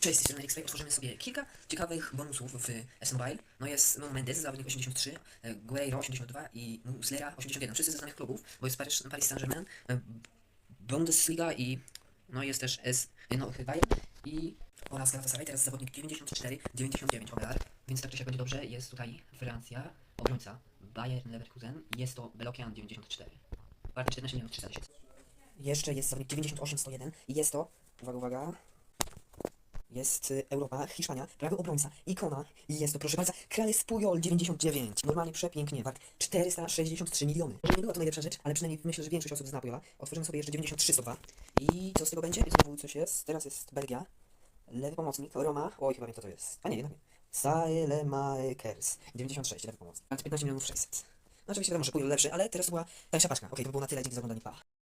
Cześć, z tej strony. Otworzymy sobie kilka ciekawych bonusów w S-Mobile. No jest no, Mendes, zawodnik 83, e, Guerreiro 82 i Muslera 81. Wszyscy ze znanych klubów, bo jest Paris, Paris Saint-Germain, e, Bundesliga i no jest też S, no Bayern i oraz Galatasaray. Teraz zawodnik 94, 99 Obelar, więc tak czy siak będzie dobrze. Jest tutaj Francja, obrońca Bayern Leverkusen jest to Belokian 94. Warty 14 milionów 300 tysięcy. Jeszcze jest zawodnik 98, 101 i jest to, uwaga, uwaga, jest y, Europa, Hiszpania, prawy obrońca, ikona i jest to, proszę Państwa, Krales Pujol 99. Normalnie przepięknie, wart 463 miliony. Może nie była to najlepsza rzecz, ale przynajmniej myślę, że większość osób zna Pujola. Otworzymy sobie jeszcze 93 102. I co z tego będzie? Znowu coś jest. Teraz jest Belgia. Lewy pomocnik, Roma. Oj, chyba wiem co to jest. A nie, jednak nie. Saelemakers 96, lewy pomocnik. Wart 15 milionów 600. No oczywiście wiadomo, że Pujol lepszy, ale teraz to była tańsza paczka. Okej, to by było na tyle, dzięki za oglądanie, pa.